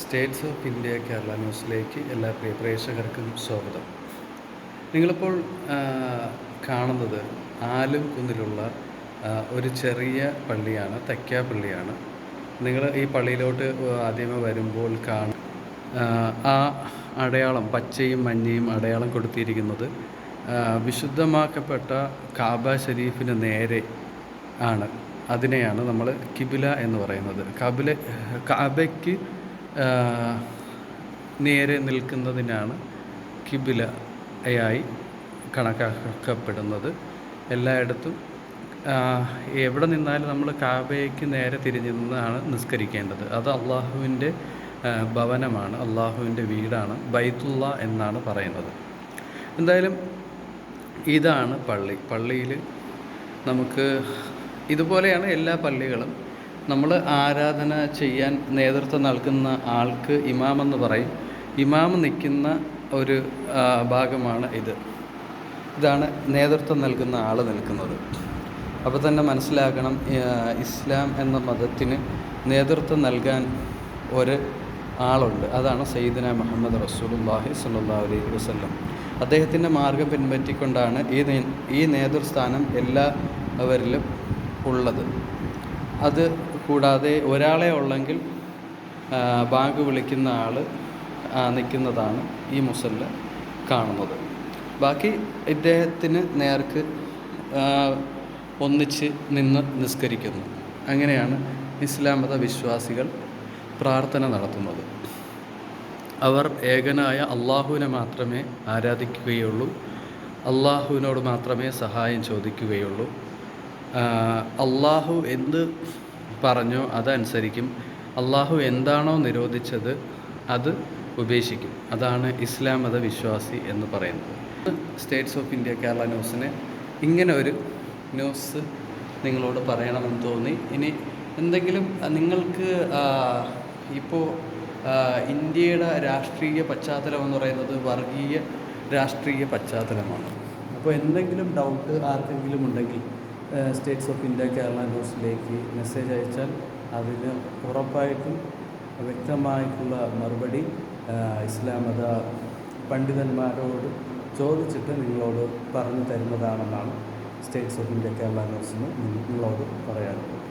States of India Kerala ന്യൂസിലേക്ക് എല്ലാ പ്രിയ പ്രേക്ഷകർക്കും സ്വാഗതം. നിങ്ങളിപ്പോൾ കാണുന്നത് ആലും കുന്നിലുള്ള ഒരു ചെറിയ പള്ളിയാണ് തക്ക പള്ളിയാണ്. നിങ്ങൾ ഈ പള്ളിയിലോട്ട് ആദ്യമേ വരുമ്പോൾ കാണും ആ അടയാളം പച്ചയും മഞ്ഞയും അടയാളം കൊടുത്തിരിക്കുന്നത് വിശുദ്ധമാക്കപ്പെട്ട കാബ ഷരീഫിന് നേരെ ആണ്. അതിനെയാണ് നമ്മൾ കിബില എന്ന് പറയുന്നത്. കബില കാബയ്ക്ക് നേരെ നിൽക്കുന്നതിനാണ് കിബിലയായി കണക്കാക്കപ്പെടുന്നത്. എല്ലായിടത്തും എവിടെ നിന്നാലും നമ്മൾ കാബയ്ക്ക് നേരെ തിരിഞ്ഞു നിന്നാണ് നിസ്കരിക്കേണ്ടത്. അത് അള്ളാഹുവിന്റെ ഭവനമാണ് അള്ളാഹുവിന്റെ വീടാണ് ബൈത്തുള്ള എന്നാണ് പറയുന്നത്. എന്തായാലും ഇതാണ് പള്ളി. പള്ളിയിൽ നമുക്ക് ഇതുപോലെയാണ് എല്ലാ പള്ളികളും. നമ്മൾ ആരാധന ചെയ്യാൻ നേതൃത്വം നൽകുന്ന ആൾക്ക് ഇമാമെന്ന് പറയും. ഇമാം നിൽക്കുന്ന ഒരു ഭാഗമാണ് ഇത്. ഇതാണ് നേതൃത്വം നൽകുന്ന ആൾ നിൽക്കുന്നത്. അപ്പോൾ തന്നെ മനസ്സിലാക്കണം ഇസ്ലാം എന്ന മതത്തിന് നേതൃത്വം നൽകാൻ ഒരു ആളുണ്ട്. അതാണ് സയ്യിദന മുഹമ്മദ് റസൂലുള്ളാഹി സല്ലാ അലൈഹി വസല്ലം. അദ്ദേഹത്തിന്റെ മാർഗം പിൻപറ്റിക്കൊണ്ടാണ് ഈ ഈ നേതൃസ്ഥാനം എല്ലാവരിലും ഉള്ളത്. അത് കൂടാതെ ഒരാളെ ഉള്ളെങ്കിൽ ബാങ്ക് വിളിക്കുന്ന ആൾ നിൽക്കുന്നതാണ് ഈ മുസല്ല കാണുന്നത്. ബാക്കി ഇദ്ദേഹത്തിന് നേർക്ക് ഒന്നിച്ച് നിന്ന് നിസ്കരിക്കുന്നു. അങ്ങനെയാണ് ഇസ്ലാം മത വിശ്വാസികൾ പ്രാർത്ഥന നടത്തുന്നത്. അവർ ഏകനായ അള്ളാഹുവിനെ മാത്രമേ ആരാധിക്കുകയുള്ളൂ. അള്ളാഹുവിനോട് മാത്രമേ സഹായം ചോദിക്കുകയുള്ളൂ. അള്ളാഹു എന്ത് പറഞ്ഞോ അതനുസരിക്കും. അള്ളാഹു എന്താണോ നിരോധിച്ചത് അത് ഉപേക്ഷിക്കും. അതാണ് ഇസ്ലാം മത വിശ്വാസി എന്ന് പറയുന്നത്. സ്റ്റേറ്റ്സ് ഓഫ് ഇന്ത്യ കേരള ന്യൂസിന് ഇങ്ങനെ ഒരു ന്യൂസ് നിങ്ങളോട് പറയണമെന്ന് തോന്നി. ഇനി എന്തെങ്കിലും നിങ്ങൾക്ക് ഇപ്പോൾ ഇന്ത്യയുടെ രാഷ്ട്രീയ പശ്ചാത്തലം എന്ന് പറയുന്നത് വർഗീയ രാഷ്ട്രീയ പശ്ചാത്തലമാണ്. അപ്പോൾ എന്തെങ്കിലും ഡൗട്ട് ആർക്കെങ്കിലും ഉണ്ടെങ്കിൽ സ്റ്റേറ്റ്സ് ഓഫ് ഇന്ത്യ കേരള ന്യൂസിലേക്ക് മെസ്സേജ് അയച്ചാൽ അതിന് ഉറപ്പായിട്ടും വ്യക്തമായിട്ടുള്ള മറുപടി ഇസ്ലാം മത പണ്ഡിതന്മാരോട് ചോദിച്ചിട്ട് നിങ്ങളോട് പറഞ്ഞു തരുന്നതാണെന്നാണ് സ്റ്റേറ്റ്സ് ഓഫ് ഇന്ത്യ കേരള ന്യൂസിന് നിങ്ങളോട് പറയാനുള്ളത്.